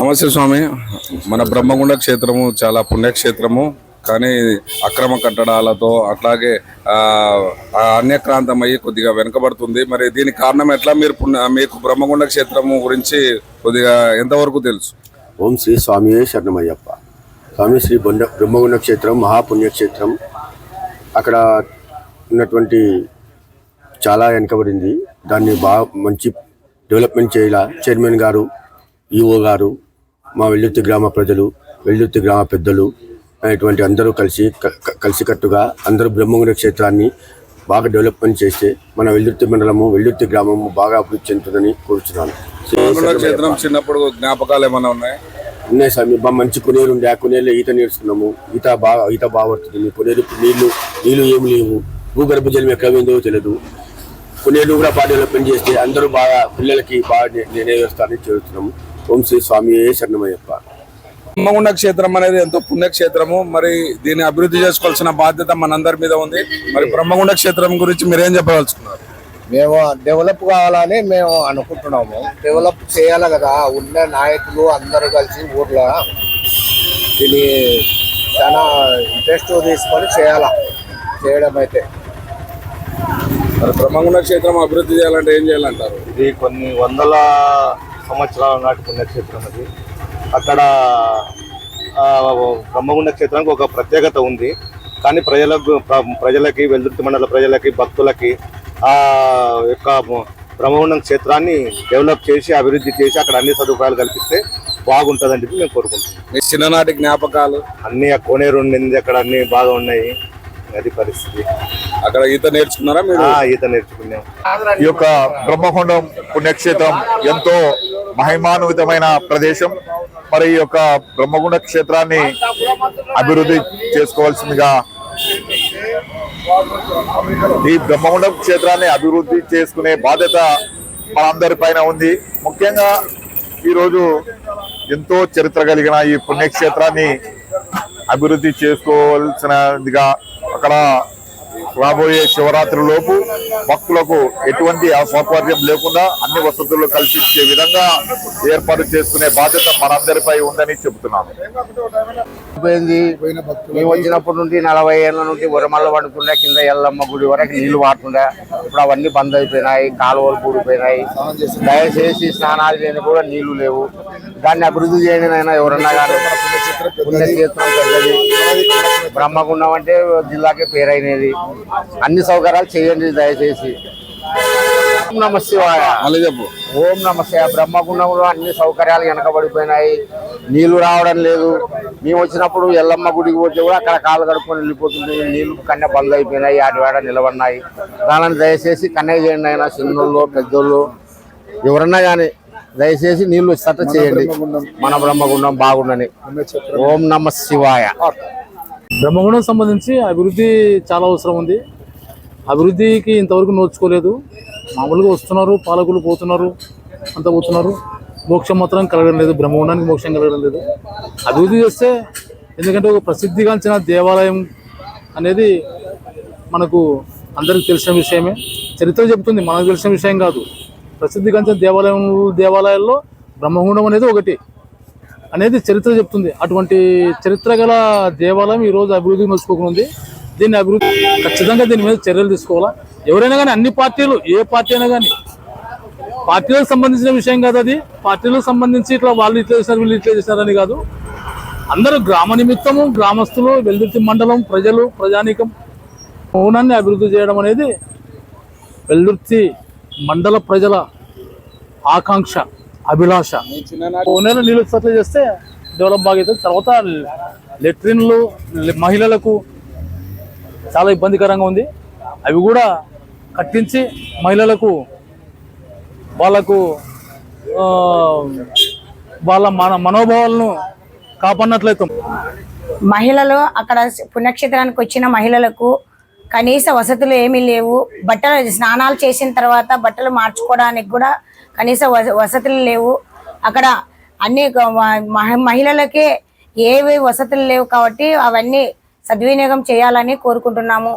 నమస్తే స్వామి. మన బ్రహ్మగుండ క్షేత్రము చాలా పుణ్యక్షేత్రము. కానీ అక్రమ కట్టడాలతో అట్లాగే ఆ, అన్యక్రాంతం అయ్యి కొద్దిగా వెనుకబడుతుంది. మరి దీనికి కారణం ఎట్లా? మీరు పుణ్య మీకు బ్రహ్మగుండ క్షేత్రము గురించి కొద్దిగా ఎంతవరకు తెలుసు? ఓం శ్రీ స్వామి శరణమయ్యప్ప. స్వామి శ్రీ బొండ బ్రహ్మగుండ క్షేత్రం మహాపుణ్యక్షేత్రం. అక్కడ ఉన్నటువంటి చాలా వెనుకబడింది. దాన్ని బాగా మంచి డెవలప్మెంట్ చేయాల చైర్మన్ గారు ఈఓ గారు మా వెల్లుత్తి గ్రామ ప్రజలు వెల్లుత్తి గ్రామ పెద్దలు అనేటువంటి అందరూ కలిసి కలిసికట్టుగా అందరూ బ్రహ్మగుండ క్షేత్రాన్ని బాగా డెవలప్మెంట్ చేస్తే మన వెల్లుత్తి మండలము వెల్లుత్తి గ్రామము బాగా అభివృద్ధి చెందుతుందని కోరుచున్నాను. క్షేత్రం చిన్నప్పుడు జ్ఞాపకాలు ఏమైనా ఉన్నాయి? ఉన్నాయి సార్. బాగా మంచి కొనేరు ఉండే ఆ కొనేరులో ఈత నేర్చుకున్నాము. ఈత బాగా ఈత బాగా పడుతుంది. కొనేరు నీళ్ళు నీళ్ళు ఏమి లేవు. భూగర్భ జలం ఎక్కడ పోయిందో తెలియదు కొనేరు కూడా బాగా డెవలప్మెంట్ చేస్తే అందరూ బాగా పిల్లలకి బాగా నే- నెరవేరుస్తారని చేస్తున్నాము ఓం శ్రీ స్వామి శరణమయ్యప్ప. బ్రహ్మగుండ క్షేత్రం అనేది ఎంతో పుణ్యక్షేత్రము. మరి దీన్ని అభివృద్ధి చేసుకోవాల్సిన బాధ్యత మనందరి మీద ఉంది. మరి బ్రహ్మగుండ క్షేత్రం గురించి మీరేం చెప్పదలుచుకున్నారు? మేము డెవలప్ కావాలని మేము అనుకుంటున్నాము. డెవలప్ చేయాలి కదా. ఉన్న నాయకులు అందరూ కలిసి ఊర్లో దీన్ని చాలా ఇంట్రెస్ట్ తీసుకొని చేయాలా? చేయడం అయితే. మరి బ్రహ్మగుండ క్షేత్రం అభివృద్ధి చేయాలంటే ఏం చేయాలంటారు? ఇది కొన్ని వందల సంవత్సరాల నాటి పుణ్యక్షేత్రం అది. అక్కడ ఆ, బ్రహ్మగుండ క్షేత్రానికి ఒక ప్రత్యేకత ఉంది. కానీ ప్రజలకు ప్ర- ప్రజలకి వెల్దుర్తి మండల ప్రజలకి భక్తులకి ఆ యొక్క బ్రహ్మగుండం క్షేత్రాన్ని డెవలప్ చేసి అభివృద్ధి చేసి అక్కడ అన్ని సదుపాయాలు కల్పిస్తే బాగుంటుందని చెప్పి మేము కోరుకుంటున్నాం. మీ చిన్ననాటి జ్ఞాపకాలు? అన్ని ఆ కోనేరు ఉండింది అక్కడ అన్ని బాగా ఉన్నాయి. అది పరిస్థితి. అక్కడ ఈత నేర్చుకున్నారా మీరు? ఆ, ఈత నేర్చుకున్నాం. ఈ యొక్క బ్రహ్మకొండం పుణ్యక్షేత్రం ఎంతో మహిమాన్వితమైన ప్రదేశం. మరి ఈ యొక్క బ్రహ్మగుండ క్షేత్రాన్ని అభివృద్ధి చేసుకోవాల్సిందిగా ఈ బ్రహ్మగుండం క్షేత్రాన్ని అభివృద్ధి చేసుకునే బాధ్యత మనందరి పైన ఉంది. ముఖ్యంగా ఈరోజు ఎంతో చరిత్ర కలిగిన ఈ పుణ్యక్షేత్రాన్ని అభివృద్ధి చేసుకోవాల్సినదిగా అక్కడ రాబోయే శివరాత్రి లోపు భక్తులకు ఎటువంటి అసౌకర్యం లేకుండా అన్ని వసతులు కల్పించే విధంగా ఏర్పాటు చేసుకునే బాధ్యత మనందరిపై ఉందని చెబుతున్నాను మేము వచ్చినప్పటి నుండి నలభై ఏళ్ళ నుండి ఉరమల్ల పడుతుండే కింద ఎల్లమ్మ గుడి వరకు నీళ్ళు వాడుతుండే. ఇప్పుడు అవన్నీ బంద్ అయిపోయినాయి కాలువలు కూడిపోయినాయి. దయచేసి స్నానాలు చేయని కూడా నీళ్ళు లేవు. దాన్ని అభివృద్ధి చేయని అయినా ఎవరన్నా కానీ పుణ్యక్షేత్రం పెద్దది. బ్రహ్మగుండం అంటే జిల్లాకే పేరైనది. అన్ని సౌకర్యాలు చేయండి దయచేసి. ఓం నమ శివాయ. మళ్ళీ చెప్పు. ఓం నమస్తే బ్రహ్మగుండంలో అన్ని సౌకర్యాలు వెనకబడిపోయినాయి. నీళ్ళు రావడం లేదు. మేము వచ్చినప్పుడు ఎల్లమ్మ గుడికి పోతే కూడా అక్కడ కాళ్ళు కడుక్కొని వెళ్ళిపోతుంది. నీళ్ళు కన్నె బంద్ అయిపోయినాయి ఆటి వేడ నిలబడినాయి. దానిని దయచేసి కన్నె చేయండి అయినా చిన్నోళ్ళు పెద్దోళ్ళు. ఎవరన్నా కానీ దయచేసి నీళ్ళు సట్ట చేయండి. మన బ్రహ్మగుండం బాగుండని. ఓం నమ శివాయ. బ్రహ్మగుండం సంబంధించి అభివృద్ధి చాలా అవసరం ఉంది. అభివృద్ధికి ఇంతవరకు నోచుకోలేదు. మామూలుగా వస్తున్నారు పాలకులు పోతున్నారు అంత పోతున్నారు. మోక్షం మాత్రం కలగడం లేదు. బ్రహ్మగుండానికి మోక్షం కలగడం లేదు. అభివృద్ధి చేస్తే ఎందుకంటే ఒక ప్రసిద్ధిగాంచిన దేవాలయం అనేది మనకు అందరికి తెలిసిన విషయమే. చరిత్ర చెబుతుంది మనకు తెలిసిన విషయం కాదు. ప్రసిద్ధిగాంచిన దేవాలయం దేవాలయాల్లో బ్రహ్మగుండం అనేది ఒకటి. అనేది చరిత్ర చెప్తుంది. అటువంటి చరిత్ర గల దేవాలయం ఈ రోజు అభివృద్ధి నోచుకోకుండా దీన్ని అభివృద్ధి ఖచ్చితంగా దీని మీద చర్యలు తీసుకోవాలా? ఎవరైనా కానీ అన్ని పార్టీలు ఏ పార్టీ అయినా కానీ పార్టీలకు సంబంధించిన విషయం కాదు అది. పార్టీలకు సంబంధించి ఇట్లా వాళ్ళు ఇట్లా చేశారు వీళ్ళు ఇట్లా చేశారని కాదు. అందరూ గ్రామ నిమిత్తము గ్రామస్తులు వెల్దుర్తి మండలం ప్రజలు ప్రజానీకం మౌనాన్ని అభివృద్ధి చేయడం అనేది వెల్దుర్తి మండల ప్రజల ఆకాంక్ష అభిలాష. కోనేరు నీళ్ళు సప్లై చేస్తే డెవలప్ బాగా అవుతుంది తర్వాత లెట్రిన్లు మహిళలకు చాలా ఇబ్బందికరంగా ఉంది. అవి కూడా కట్టించి మహిళలకు వాళ్ళకు వాళ్ళ మన మనోభావాలను కాపాడినట్లయితే. మహిళలు అక్కడ పుణ్యక్షేత్రానికి వచ్చిన మహిళలకు కనీస వసతులు ఏమీ లేవు. బట్టలు స్నానాలు చేసిన తర్వాత బట్టలు మార్చుకోవడానికి కూడా కనీస వస- వసతులు లేవు. అక్కడ అన్ని మహిళలకే ఏవి వసతులు లేవు కాబట్టి అవన్నీ సద్వినియోగం చేయాలని కోరుకుంటున్నాము.